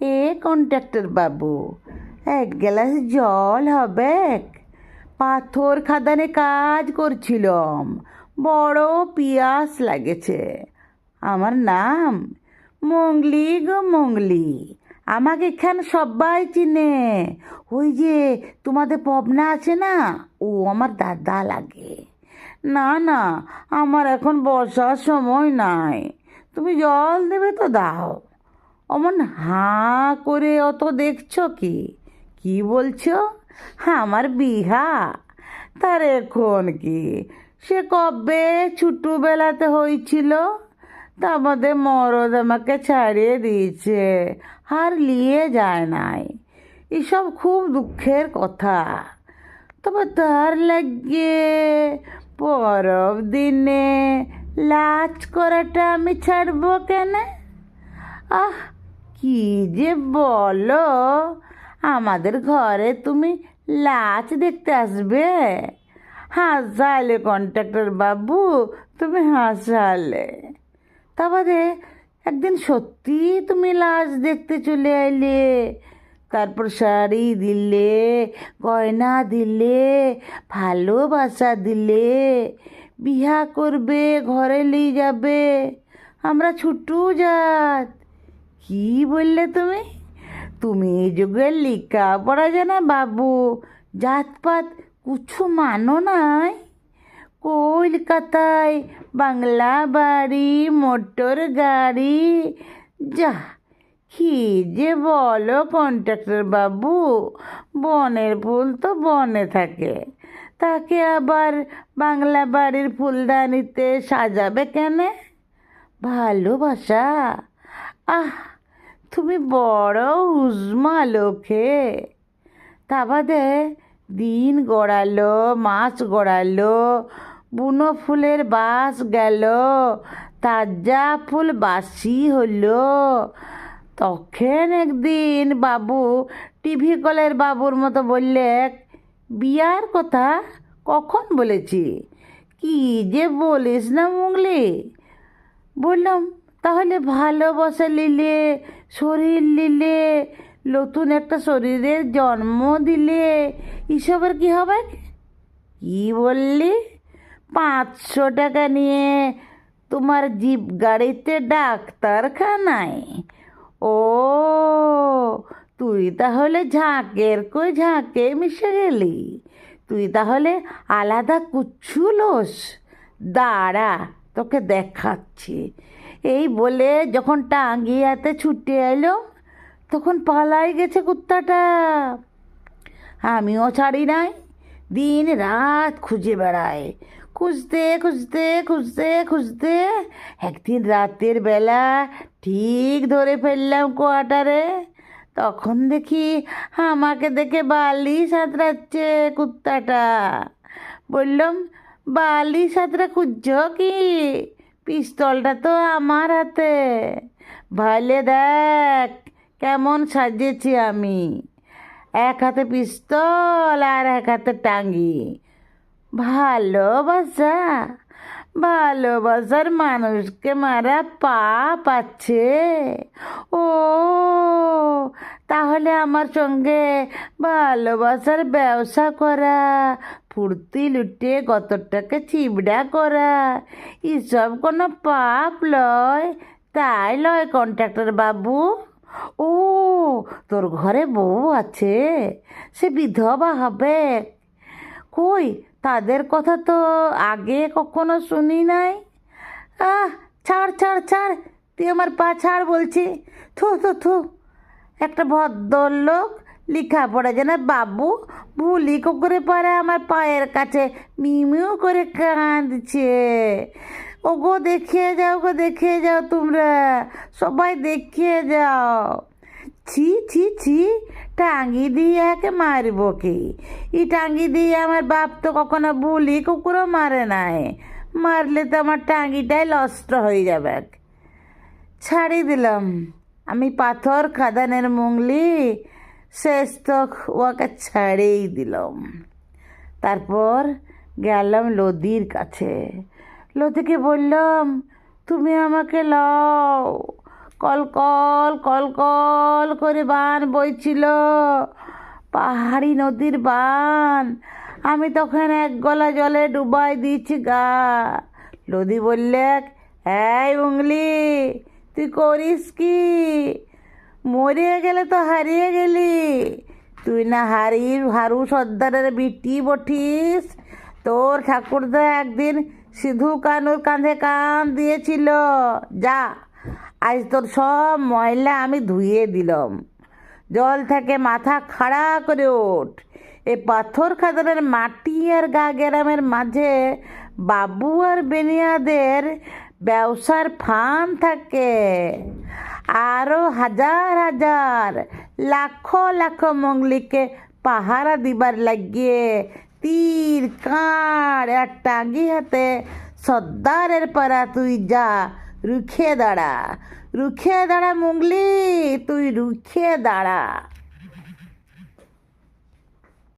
এ contractor বাবু, এক glass জল হবে। পাথর খাদানে কাজ করছিলাম, বড় পিয়াস লাগেছে। আমার নাম মঙ্গলি গো মঙ্গলি, আমাকে এখানে সবাই চিনে। ওই যে তোমাদের পবনা আছে না, ও আমার দাদা লাগে। না না, আমার এখন বর্ষার সময় নাই। তুমি জল দেবে তো দাও। অমন হাঁ করে অত দেখছ কি? কি বলছো? আমার বিহা। তার এখন কি? সে কবে ছোটোবেলাতে হয়েছিল তা আমাদের মরদ আমাকে ছাড়িয়ে দিয়েছে। আর নিয়ে যায় নাই। এসব খুব দুঃখের কথা। তবে তার লাগে পরব দিনে লাজ করাটা আমি ছাড়বো কেন? আহ কি যে বলো? আমাদের ঘরে তুমি লাচ দেখতে আসবে। হাসালে কন্ট্রাক্টর বাবু, তুমি হাসালে। তা বাদে একদিন সত্যি তুমি লাশ দেখতে চলে আইলে। তারপর শাড়ি দিলে, গয়না দিলে, ভালোবাসা দিলে। বিহা করবে, ঘরে নিয়ে যাবে। আমরা ছুটু যাত কি বললে তুমি? তুমি এই যুগের লিখা পড়া জানা বাবু, জাতপাত কিছু মানো নাই। কলকাতায় বাংলা বাড়ি, মোটর গাড়ি। যা, কি যে বলো কন্ট্রাক্টর বাবু, বনের ফুল তো বনে থাকে। তাকে আবার বাংলা বাড়ির ফুলদানিতে সাজাবে কেন? ভালোবাসা? আহ তুমি বড় উজমা লোকে। তা বাদে দিন গড়ালো মাস গড়ালো, বুনো ফুলের বাস গেল, তাজা ফুল বাসি হলো। তখন একদিন বাবু টিভি কলের বাবুর মতো বললে, বিয়ার কথা কখন বলেছি? কি যে বলিস না মুগলি বললাম, তাহলে ভালোবাসা নিলে শরীর নিলে নতুন একটা শরীরের জন্ম দিলে, এসবের কি হবে? কি বললি? পাঁচশো টাকা নিয়ে তোমার জিপ গাড়িতে ডাক্তারখানায়? ও, তুই তাহলে ঝাঁকের কই ঝাঁকে মিশে গেলি? তুই তাহলে আলাদা কুচ্ছু লোস। দাঁড়া, তোকে দেখাচ্ছি। এই বলে যখন টাঙ্গিয়াতে ছুটে এলো, তখন পালাই গেছে কুত্তাটা। আমিও ছাড়ি নাই, দিন রাত খুঁজে বেড়ায়। খুঁজতে খুঁজতে খুঁজতে খুঁজতে একদিন রাতের বেলা ঠিক ধরে ফেললাম কোয়াটারে। তখন দেখি আমাকে দেখে বালি সাঁতরাচ্ছে কুত্তাটা। বললাম, বালি সাঁতরা খুঁজছ কি? পিস্তলটা তো আমার হাতে। ভালে দেখ, কেমন সাজিয়েছি আমি। এক হাতে পিস্তল আর এক হাতে টাঙ্গি। ভালোবাসা, ভালোবাসার মানুষকে মারা পাপ আছে। ও, তাহলে আমার সঙ্গে ভালোবাসার ব্যবসা করা ফুর্তি লুটে গতটাকে চিবড়া করা। এসব কোনো পাপ লয়, তাই লয় কন্ট্রাক্টর বাবু। ও, তোর ঘরে বউ আছে, সে বিধবা হবে। কই, তাদের কথা তো আগে কখনো শুনি নাই। আহ, ছাড় ছাড় ছাড়, তুই আমার পা ছাড় বলছি। থু থু থু, একটা ভদ্রলোক লেখা পড়া যেন বাবু ভুলি করে পারে আমার পায়ের কাছে মিমিউ করে কাঁদছে। ও গো দেখিয়ে যাও গো দেখিয়ে যাও তোমরা, সবাই দেখিয়ে যাও। ছি ছি ছি, টাঙ্গি দিয়ে একে মারব কি? ই টাঙ্গি দিয়ে আমার বাপ তো কখনো বুলি কুকুরও মারে নাই। মারলে তো আমার টাঙ্গিটাই নষ্ট হয়ে যাবে। ছাড়ি দিলাম। আমি পাথর খাদানের মুংলি শেষ তো ওকে ছাড়েই দিলাম। তারপর গেলাম লদির কাছে। লতিকে বললাম, তুমি আমাকে লও। কল কল কল কল করে বান বইছিল। পাহাড়ি নদীর বান। আমি তখন এক গলা জলে ডুবাই দিয়েছি গা। নদী বললে, এই উংলি, তুই করিস কি? মরে গেলে তো হারিয়ে গেলি। তুই না হারি, হারু সর্দারের বিটি বঠিস। তোর ঠাকুরদা একদিন সিধু কানুর কাঁধে কান দিয়েছিল। যা, আজ তোর সব ময়লা আমি ধুয়ে দিলাম। জল থেকে মাথা খাড়া করে ওঠ। এ পাথর খাদানের মাটি আর গা গ্রামের মাঝে বাবু আর বেনিয়াদের ব্যবসার ফান থাকে। আরও হাজার হাজার লাখ লাখ মঙ্গলিকে পাহারা দিবার লাগিয়ে তীর কাঁড় আর টাঙ্গি হাতে সর্দারের পাড়া তুই যা, রুখে দাঁড়া। রুখে দাঁড়া মুঙ্গলি, তুই রুখে দাঁড়া।